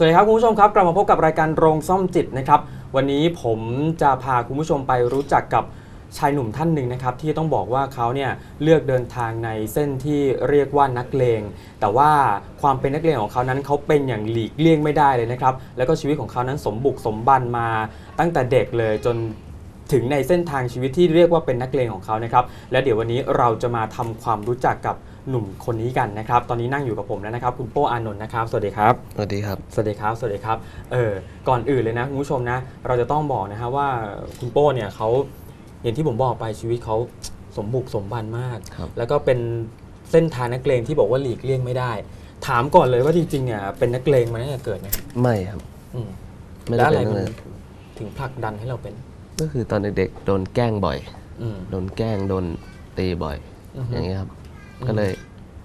สวัสดีครับคุณผู้ชมครับกลับมาพบกับรายการโรงซ่อมจิตนะครับวันนี้ผมจะพาคุณผู้ชมไปรู้จักกับชายหนุ่มท่านหนึ่งนะครับที่ต้องบอกว่าเขาเนี่ยเลือกเดินทางในเส้นที่เรียกว่านักเลง แต่ว่าความเป็นนักเลงของเขานั้นเขาเป็นอย่างหลีกเลี่ยงไม่ได้เลยนะครับแล้วก็ชีวิตของเขานั้นสมบุกสมบันมาตั้งแต่เด็กเลยจน ถึงในเส้นทางชีวิตที่เรียกว่าเป็นนักเลงของเขานะครับ และเดี๋ยววันนี้เราจะมาทำความรู้จักกับหนุ่มคนนี้กันนะครับ ตอนนี้นั่งอยู่กับผมแล้วนะครับ คุณโป้อานนท์นะครับ สวัสดีครับ สวัสดีครับ สวัสดีครับ สวัสดีครับ เออ ก่อนอื่นเลยนะคุณผู้ชมนะ เราจะต้องบอกนะฮะว่าคุณโป้เนี่ยเขาอย่างที่ผมบอกไปชีวิตเขาสมบุกสมบันมากครับแล้วก็เป็นเส้นทางนักเลงที่บอกว่าหลีกเลี่ยงไม่ได้ ถามก่อนเลยว่าจริงๆเนี่ยเป็นนักเลงมาตั้งแต่เกิดไหมไม่ครับ อืมไม่แล้ได้วอะไรเป็นมัเลนยถึงผลักดันให้เราเป็น ก็คือตอนเด็กๆโดนแกล้งบ่อย อืม โดนแกล้งโดนตีบ่อย อือฮึ อย่างเงี้ยครับอืมก็เลย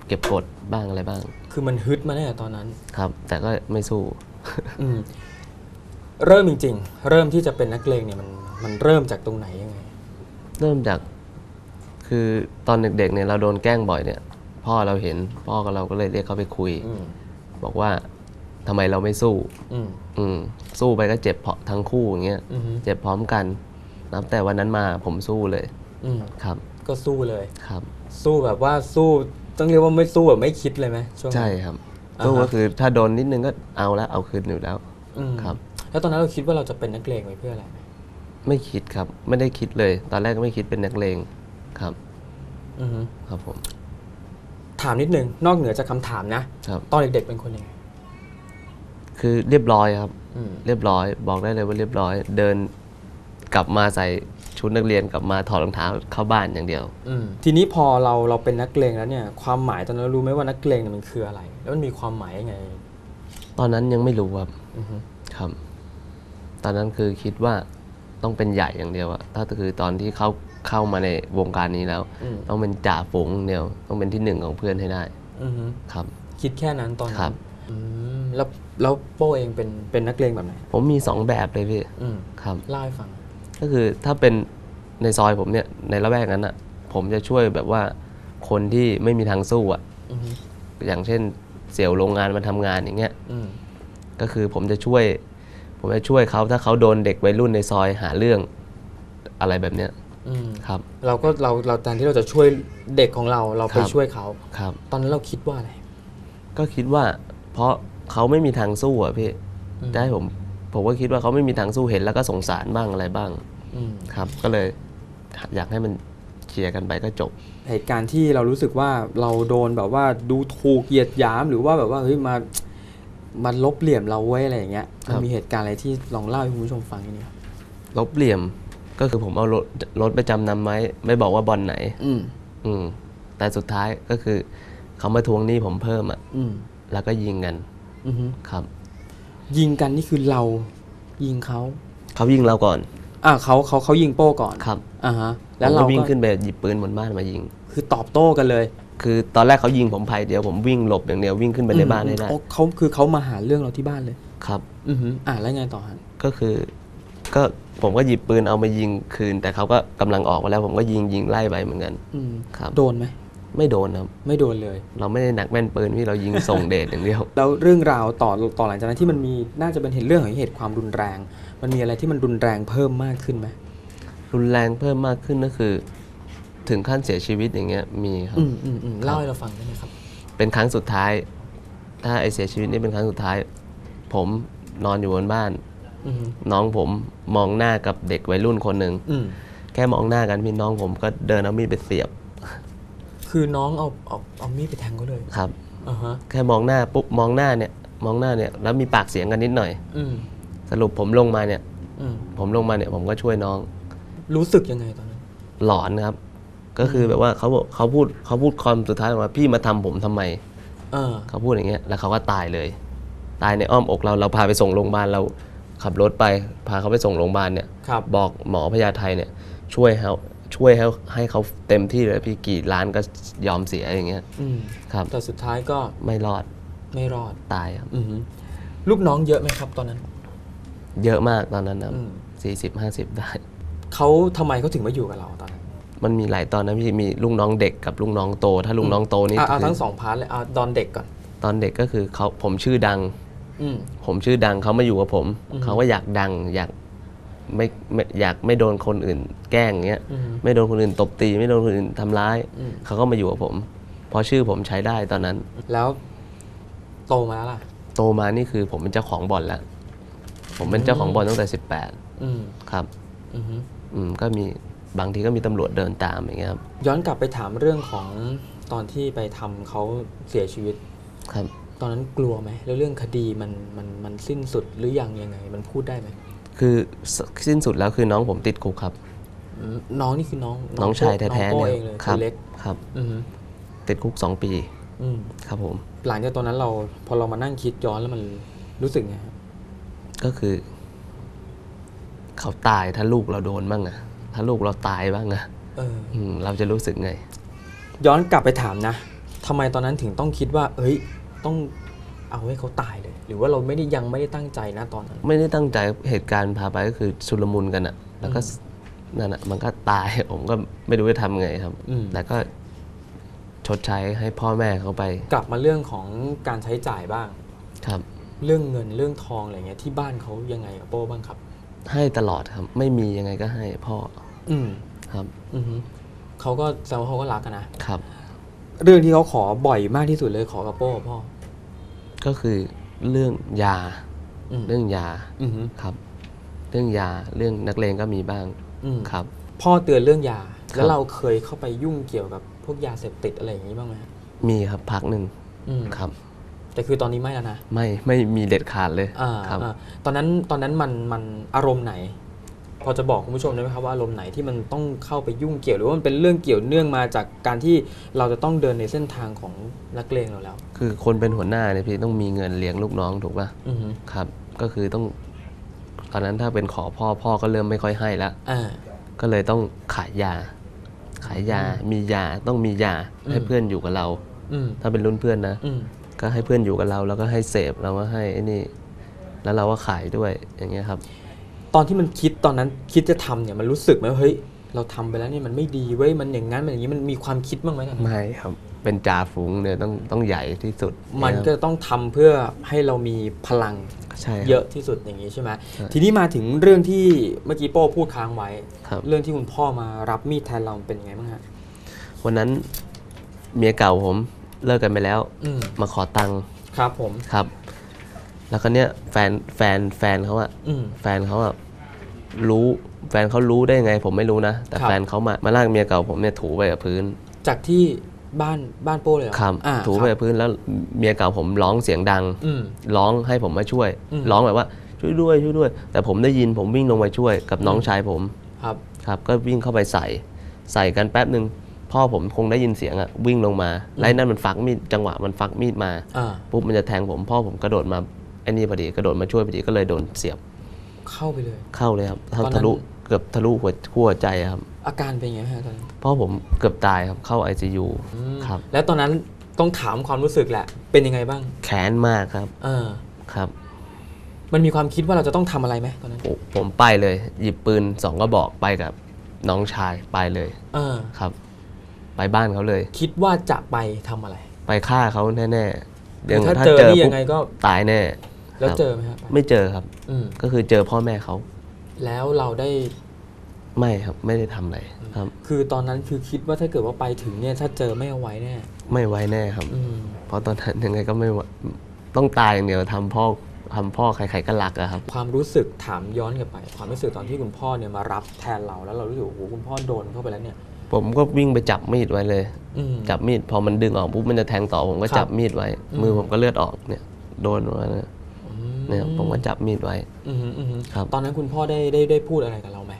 เก็บกดบ้างอะไรบ้างคือมันฮึดมาตั้งแต่ตอนนั้น ครับ แต่ก็ไม่สู้ อืม เริ่มจริงๆ เริ่มที่จะเป็นนักเลงเนี่ยมันมันเริ่มจากตรงไหนยังไง เริ่มจากคือตอนเด็กๆเนี่ยเราโดนแกล้งบ่อยเนี่ย พ่อเราเห็นพ่อกับเราก็เลยเรียกเขาไปคุย อืม บอกว่า ทำไมเราไม่สู้ อืมอืมสู้ไปก็เจ็บเพราะทั้งคู่อย่างเงี้ยอืมเจ็บพร้อมกันนับแต่วันนั้นมาผมสู้เลยอืมครับก็สู้เลย ครับ สู้แบบว่าสู้ต้องเรียกว่าไม่สู้แบบไม่คิดเลยไหมช่วงนั้น ใช่ครับอ่าฮะ สู้ก็คือถ้าโดนนิดนึงก็เอาแล้วเอาคืนอยู่แล้ว อืมครับ แล้วตอนนั้นเราคิดว่าเราจะเป็นนักเลงไว้เพื่ออะไรไหมไม่คิดครับ ไม่ได้คิดเลย ตอนแรกก็ไม่คิดเป็นนักเลงครับ อือฮึครับผมถามนิดนึงนอกเหนือจากคำถามนะ ครับ ตอนเด็กๆเป็นคนยังไง คือเรียบร้อยครับ อืม เรียบร้อย บอกได้เลยว่าเรียบร้อย เดินกลับมาใส่ชุดนักเรียนกลับมาถอดรองเท้าเข้าบ้านอย่างเดียว อืมทีนี้พอเราเราเป็นนักเลงแล้วเนี่ยความหมายตอนนั้นเรารู้ไหมว่านักเลงเนี่ยมันคืออะไร แล้วมันมีความหมายยังไงตอนนั้นยังไม่รู้ครับ อือฮึครับ ตอนนั้นคือคิดว่าต้องเป็นใหญ่อย่างเดียวอะถ้าคือตอนที่เข้าเข้ามาในวงการนี้แล้ว อืมต้องเป็นจ่าฝูงอย่างเดียว ต้องเป็นที่หนึ่งของเพื่อนให้ได้ อือฮึครับ คิดแค่นั้นตอนครันั้บ นอืม แล้วแล้วโป้เองเป็นเป็นนักเลงแบบไหนผมมีสองแบบเลยพี่อืมครับ เล่าให้ฟัง ก็คือถ้าเป็นในซอยผมเนี่ยในละแวกนั้นอะ ผมจะช่วยแบบว่าคนที่ไม่มีทางสู้อะ อือฮึอย่างเช่นเสี่ยวโรงงานมาทำงานอย่างเงี้ย อืมก็คือผมจะช่วย ผมจะช่วยเขาถ้าเขาโดนเด็กวัยรุ่นในซอยหาเรื่องอะไรแบบเนี้ยอืมครับ เราก็เราเราแทนที่เราจะช่วยเด็กของเราเราไปครับ ช่วยเขา ครับ ตอนนั้นเราคิดว่าอะไร ก็คิดว่าเพราะ เขาไม่มีทางสู้อะพี่อืมจะให้ผมผมก็คิดว่าเขาไม่มีทางสู้เห็นแล้วก็สงสารบ้างอะไรบ้างอืมครับ ก็เลยอยากให้มันเคลียร์กันไปก็จบ เหตุการณ์ที่เรารู้สึกว่าเราโดนแบบว่าดูถูกเหยียดหยามหรือว่าแบบว่าเฮ้ยมามาลบเหลี่ยมเราไว้ยอะไรอย่างเงี้ยครับมันมีเหตุการณ์อะไรที่ลองเล่าให้คุณผู้ชมฟังนิดนึงครับลบเหลี่ยมก็คือผมเอารถรถไปจำนำไว้ไม่บอกว่าบอลไหน อืมอืมแต่สุดท้ายก็คือเขามาทวงหนี้ผมเพิ่มอะอืมแล้วก็ยิงกัน อือฮึครับ ยิงกันนี่คือเรายิงเขาเขายิงเราก่อนอ่าเขาเขาเขายิงโป้ก่อนครับอ่าฮะ แล้แล้ววเราเราวิ่งก็ขึ้นไปหยิบปืนบนบ้านมายิง คือตอบโต้กันเลยคือตอนแรกเขายิงผมภัยเดียวผมวิ่งหลบอย่างเดียววิ่งขึ้นไปในบ้านให้ได้อ๋อเขาคือเขามาหาเรื่องเราที่บ้านเลย ครับ อือฮึอ่าแล้วไงต่อฮะก็คือก็ผมก็หยิบปืนเอามายิงคืน แต่เขาก็กำลังออกมาแล้ว ผมก็ยิงยิงไล่ไปเหมือนกัน อืมครับ โดนไหม ไม่โดนครับ ไม่โดนเลย เราไม่ได้หนักแม่นปืนที่เรายิงส่งเดชอย่างเดียว แล้วเรื่องราวต่อต่อหลังจากนั้นที่มันมีน่าจะเป็นเหตุเรื่องของเหตุความรุนแรง มันมีอะไรที่มันรุนแรงเพิ่มมากขึ้นไหมรุนแรงเพิ่มมากขึ้นก็คือ ถึงขั้นเสียชีวิตอย่างเงี้ยมีครับ อืมอืมอืมเล่าให้เราฟังได้ไหมครับ เป็นครั้งสุดท้าย ถ้าไอเสียชีวิตนี่เป็นครั้งสุดท้าย ผมนอนอยู่บนบ้าน อืมน้องผมมองหน้ากับเด็กวัยรุ่นคนหนึ่งอืมแค่มองหน้ากันพี่น้องผมก็เดินเอามีดไปเสียบ คือน้องเอาเอาเอามีดไปแทงเขาเลยครับ อ่าฮะแค่มองหน้าปุ๊บมองหน้าเนี่ยมองหน้าเนี่ยแล้วมีปากเสียงกันนิดหน่อย อืมสรุปผมลงมาเนี่ย อืมผมลงมาเนี่ยผมก็ช่วยน้องรู้สึกยังไงตอนนั้น หลอนครับ ก็คือแบบว่าเขาบอกเขาพูดเขาพูดคำสุดท้ายว่าพี่มาทำผมทำไม เออ เขาพูดอย่างเงี้ยแล้วเขาก็ตายเลย ตายในอ้อมอกเราเราพาไปส่งโรงพยาบาลเราขับรถไป พาเขาไปส่งโรงพยาบาลเนี่ยครับ บอกหมอพญาไทเนี่ยช่วยเขา ช่วยให้ให้เขาเต็มที่เลยพี่กี่ล้านก็ยอมเสียอย่างเงี้ยอืมครับ แต่สุดท้ายก็ไม่รอดไม่รอดตายครับ อือฮึลูกน้องเยอะไหมครับตอนนั้น เยอะมากตอนนั้นนะอืม สี่สิบห้าสิบได้ เขาทำไมเขาถึงมาอยู่กับเราตอนนั้นมันมีหลายตอนนะพี่มีลูกน้องเด็กกับลูกน้องโต ถ้าลูกน้องโตนี่อะเอาคือทั้งสองพาร์ทเลยเอาตอนเด็กก่อน ตอนเด็กก็คือเขาผมชื่อดัง อืม ผมชื่อดังเขามาอยู่กับผมอืมเขาก็อยากดังอยาก ไม่ไม่อยากไม่โดนคนอื่น แกล้งเงี้ยอืม ไม่โดนคนอื่นตบตี ไม่โดนคนอื่นทำร้าย อืม เขาก็มาอยู่กับผม เพราะชื่อผมใช้ได้ตอนนั้น แล้วโตมาแล้วล่ะ โตมานี่คือผมเป็นเจ้าของบ่อนแล้ว ผมเป็นเจ้าของบ่อนตั้งแต่ อืม18 ครับ อือฮึอืมก็มีบางทีก็มีตำรวจเดินตามอย่างเงี้ยครับย้อนกลับไปถามเรื่องของตอนที่ไปทำเขาเสียชีวิต ครับ ตอนนั้นกลัวไหมแล้วเรื่องคดีมันมันมันสิ้นสุดหรือยังยังไง มันพูดได้ไหม คือสสิ้นสุดแล้วคือน้องผมติดคุกครับอืมน้องนี่คือน้องน้องชายแท้น้ๆองโป้เนี่ยเองเลยคครันเล็กครับอือฮึติดคุก2ปีอืมครับผม หลังจากตอนนั้นเราพอเรามานั่งคิดย้อนแล้วมันรู้สึกไงครับก็คือ เขาตายถ้าลูกเราโดนบ้างอะถ้าลูกเราตายบ้างอะเอออืมเราจะรู้สึกไง ย้อนกลับไปถามนะทำไมตอนนั้นถึงต้องคิดว่า เอ้ย ต้อง เอาให้เขาตายเลย หรือว่าเราไม่ได้ยังไม่ได้ตั้งใจนะตอนนั้น ไม่ได้ตั้งใจเหตุการณ์พาไปก็คือชุลมุนกันอะแล้วก็อืมนั่นอะมันก็ตาย ผมก็ไม่รู้จะทำไงครับ อืม แต่ก็ชดใช้ให้พ่อแม่เขาไปกลับมาเรื่องของการใช้จ่ายบ้าง ครับ เรื่องเงินเรื่องทองอะไรเงี้ยที่บ้านเขายังไงกับโป้บ้างครับ ให้ตลอดครับ ไม่มียังไงก็ให้พ่ออืมครับอือฮึเขาก็แซวาเขาก็รักกันนะ ครับ เรื่องที่เขาขอบ่อยมากที่สุดเลยขอกับโป้กับพ่อ ก็คือเรื่องยาอืม เรื่องยาอือฮึครับ เรื่องยาเรื่องนักเลงก็มีบ้างอืมครับ พ่อเตือนเรื่องยา ครับแล้วเราเคยเข้าไปยุ่งเกี่ยวกับพวกยาเสพติดอะไรอย่างนี้บ้างไหมฮะมีครับพักหนึ่งอืมครับ แต่คือตอนนี้ไม่แล้วนะไม่ไม่มีเด็ดขาดเลยอ่าครับ อ่าตอนนั้นตอนนั้นมันมันอารมณ์ไหน พอจะบอกคุณผู้ชมได้ไหมครับว่าอารมณ์ไหนที่มันต้องเข้าไปยุ่งเกี่ยวหรือว่ามันเป็นเรื่องเกี่ยวเนื่องมาจากการที่เราจะต้องเดินในเส้นทางของนักเลงเราแล้ว คือคนเป็นหัวหน้าเนี่ยพี่ต้องมีเงินเลี้ยงลูกน้องถูกป่ะอือฮึครับ ก็คือต้อง ตอนนั้นถ้าเป็นขอพ่อพ่อก็เริ่มไม่ค่อยให้แล้วอ่า ก็เลยต้องขายยา ขายยา มียาต้องมียาอืมให้เพื่อนอยู่กับเรา อืมถ้าเป็นรุ่นเพื่อนนะ อืมก็ให้เพื่อนอยู่กับเราแล้วก็ให้เสพเราก็ให้ไอ้นี่ แล้วเราก็ขายด้วยอย่างเงี้ยครับ ตอนที่มันคิดตอนนั้นคิดจะทำเนี่ยมันรู้สึกไหมว่าเฮ้ยเราทำไปแล้วเนี่ยมันไม่ดีเว้ยมันอย่างนั้นมันอย่างนี้มันมีความคิดบ้างไหมตอนนั้นไม่ครับ เป็นจ่าฝูงเนี่ยต้องต้องใหญ่ที่สุดมันก็ต้องทำเพื่อให้เรามีพลังใช่ครับ เยอะที่สุดอย่างนี้ใช่ไหมใช่ ทีนี้มาถึงเรื่องที่เมื่อกี้โป้พูดค้างไว้ ครับ เรื่องที่คุณพ่อมารับมีดแทนเราเป็นยังไงบ้างฮะวันนั้นเมียเก่าผมเลิกกันไปแล้ว อืมมาขอตังค์ครับผม ครับ แล้วก็เนี้ยแฟนแฟนแฟนเขาอะอืมแฟนเขาอะ รู้แฟนเขารู้ได้ไง ผมไม่รู้นะ แต่ครับ แฟนเขามามาลากเมียเก่าผมเนี่ยถูไปกับพื้นจากที่บ้านบ้านโป้เลยเหรอครับอ่าถูไปคกัรับบพื้นแล้วเมียเก่าผมร้องเสียงดัง อืม ร้องให้ผมมาช่วย อืม ร้องแบบว่าช่วยด้วยช่วยด้วย แต่ผมได้ยินผมวิ่งลงไปช่วยกับน้องอืมชายผมครับครับ ก็วิ่งเข้าไปใส่ ใส่กันแป๊บหนึ่งพ่อผมคงได้ยินเสียงอะวิ่งลงมาไล่นั่นมันฟักมีดจังหวะมันฟักมีดมาอ่าปุ๊บมันจะแทงผมพ่อผมกระโดดมาไอ้นี่พอดีกระโดดมาช่วยพอดีก็เลยโดนเสียบ เข้าไปเลย เข้าเลยครับตอนนั้นทะลุเกือบทะลุหัวหัวใจครับ อาการเป็นยังไงฮะตอนนั้นพ่อผมเกือบตายครับเข้า ICU อืมครับ แล้วตอนนั้นต้องถามความรู้สึกแหละ เป็นยังไงบ้างแค้นมากครับเออ ครับมันมีความคิดว่าเราจะต้องทำอะไรไหมตอนนั้น ผมผมไปเลย หยิบปืนสองกระบอกไปกับน้องชายไปเลยเออ ครับ ไปบ้านเขาเลย คิดว่าจะไปทำอะไรไปฆ่าเขาแน่ๆคือถ้าถ้าเจอเจอนี่ยัปุ๊บงไงก็ตายแน่ แล้วครับเจอไหมครับไม่เจอครับอืมก็คือเจอพ่อแม่เขาแล้วเราได้ไม่ครับไม่ได้ทำอะไรครับ คือตอนนั้นคือคิดว่าถ้าเกิดว่าไปถึงเนี่ย ถ้าเจอไม่เอาไว้แน่ไม่ไว้แน่ครับอืมเพราะตอนนั้นยังไงก็ไม่ไหวต้องตายอย่างเดียวทำพ่อทำพ่อใครๆก็รักอะครับ ความรู้สึกถามย้อนกลับไป ความรู้สึกตอนที่คุณพ่อเนี่ยมารับแทนเราแล้วเรารู้สึกโอ้โหคุณพ่อโดนเข้าไปแล้วเนี่ย ผมก็วิ่งไปจับมีดไว้เลยอืมจับมีดพอมันดึงออกปุ๊บมันจะแทงต่อผมก็ครับจับมีดไว้อืมมือผมก็เลือดออกเนี่ย โดนมาเนี่ย อืมเนี่ยผมก็จับมีดไว้อืมอืมครับ ตอนนั้นคุณพ่อได้ได้ได้พูดอะไรกับเราไหม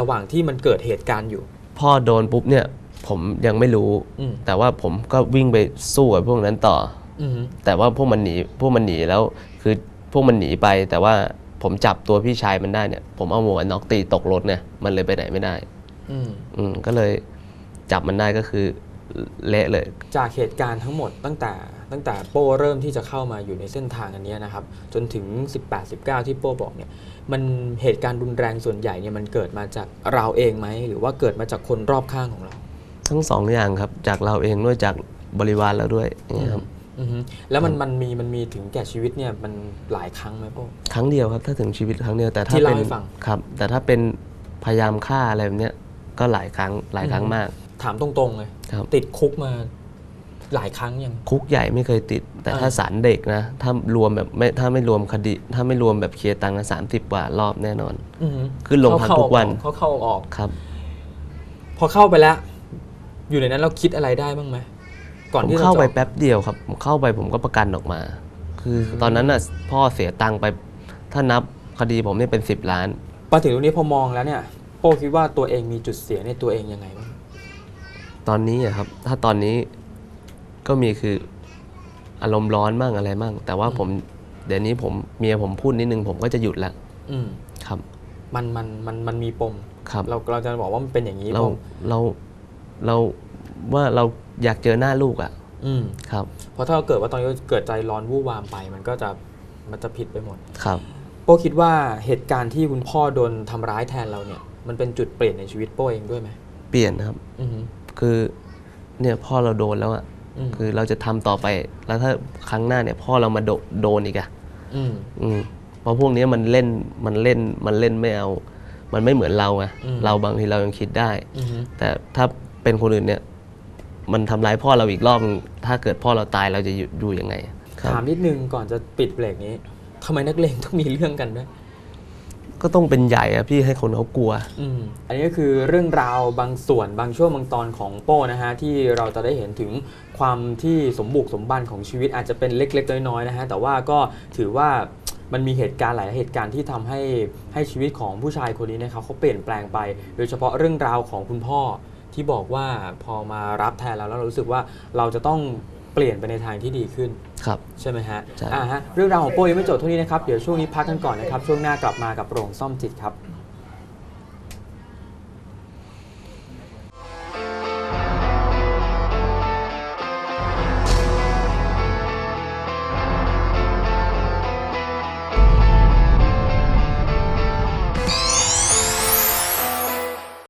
ระหว่างที่มันเกิดเหตุการณ์อยู่ พ่อโดนปุ๊บเนี่ยผมยังไม่รู้ อืม แต่ว่าผมก็วิ่งไปสู้กับพวกนั้นต่อ อืมแต่ว่าพวกมันหนีพวกมันหนีแล้ว คือพวกมันหนีไป แต่ว่าผมจับตัวพี่ชายมันได้เนี่ยผมเอาหมวกกันน็อกตีตกรถเนี่ยมันเลยไปไหนไม่ได้ อืมอืมก็เลยจับมันได้ก็คือเละเลย จากเหตุการณ์ทั้งหมดตั้งแต่ ตั้งแต่โป้เริ่มที่จะเข้ามาอยู่ในเส้นทางอันเนี้ยนะครับจนถึง 18 19 ที่โป้บอกเนี่ยมันเหตุการณ์รุนแรงส่วนใหญ่เนี่ยมันเกิดมาจากเราเองไหม หรือว่าเกิดมาจากคนรอบข้างของเรา ทั้งสองอย่างครับจากเราเองด้วยจากบริวารเราด้วยอย่างเงี้ยครับออือฮึแล้วมันมันมีมันมีถึงแก่ชีวิตเนี่ยมันหลายครั้งไหมโป้ครั้งเดียวครับถ้าถึงชีวิตครั้งเดียวแต่ถ้าที่เล่าเป็นให้ฟังครับ แต่ถ้าเป็นพยายามฆ่าอะไรแบบเนี้ยก็หลายครั้งหลายครั้งอืมมาก ถามตรงๆเลยครับติดคุกมา หลายครั้งยัง คุกใหญ่ไม่เคยติด แต่อ่าถ้าสารเด็กนะถ้ารวมแบบไม่ถ้าไม่รวมคดี ถ้าไม่รวมแบบเคลียร์ตังค์สามสิบกว่ารอบแน่นอนอือฮึขึ้นโรงพักทุกวันเขาเข้าออกครับ พอเข้าไปแล้ว อยู่ในนั้นเราคิดอะไรได้บ้างไหมก่อนผมที่รเข้าไปจะออกแป๊บเดียวครับผมเข้าไปผมก็ประกันออกมา คือตอนนั้นน่ะพ่อเสียตังค์ไป ถ้านับคดีผมเนี่ยเป็นสิบล้านมาถึงตรงนี้พอมองแล้วเนี่ยโป้คิดว่าตัวเองมีจุดเสียในตัวเองยังไงบ้างตอนนี้อะครับ ถ้าตอนนี้ ก็มีคืออารมณ์ร้อนบ้างอะไรบ้างแต่ว่าผมเดี๋ยวนี้ผมเมียผมพูดนิดนึงผมก็จะหยุดละอืมครับ มันมันมันมันมีปมครับ เราเราจะบอกว่ามันเป็นอย่างนี้เราปมเราเราว่าเราอยากเจอหน้าลูกอะ อืมครับ เพราะถ้าเกิดว่าตอนนี้เกิดใจร้อนวู่วามไป มันก็จะมันจะผิดไปหมด ครับ โป้คิดว่าเหตุการณ์ที่คุณพ่อโดนทำร้ายแทนเราเนี่ย มันเป็นจุดเปลี่ยนในชีวิตโป้เองด้วยไหมเปลี่ยนครับ อือฮึคือเนี่ยพ่อเราโดนแล้วอะอืม คือเราจะทำต่อไปแล้วถ้าครั้งหน้าเนี่ยพ่อเรามาโดโดนอีกอะอืมอืมเพราะพวกนี้มันเล่นมันเล่นมันเล่นไม่เอา มันไม่เหมือนเราไงอืมเราบางทีเรายังคิดได้อือฮึแต่ถ้าเป็นคนอื่นเนี่ยมันทำร้ายพ่อเราอีกรอบนึงถ้าเกิดพ่อเราตายเราจะอยู่อยู่ยังไงครับถามนิดนึงก่อนจะปิดเบรกนี้ทำไมนักเลงต้องมีเรื่องกันด้วย ก็ต้องเป็นใหญ่อะพี่ให้คนเขากลัว อืมอันนี้ก็คือเรื่องราวบางส่วนบางช่วงบางตอนของโป้นะฮะที่เราจะได้เห็นถึงความที่สมบุกสมบันของชีวิตอาจจะเป็นเล็กๆน้อยๆนะฮะแต่ว่าก็ถือว่ามันมีเหตุการณ์หลายเหตุการณ์ที่ทำให้ให้ชีวิตของผู้ชายคนนี้นะครับเขาเปลี่ยนแปลงไป โดยเฉพาะเรื่องราวของคุณพ่อที่บอกว่าพอมารับแทนเราแล้วเรารู้สึกว่าเราจะต้อง เปลี่ยนไปในทางที่ดีขึ้น ครับ ใช่ไหมฮะใช่ อ่าฮะเรื่องราวของโป้ยังไม่จบเท่านี้นะครับ เดี๋ยวช่วงนี้พักกันก่อนนะครับ ช่วงหน้ากลับมากับโรงซ่อมจิตครับ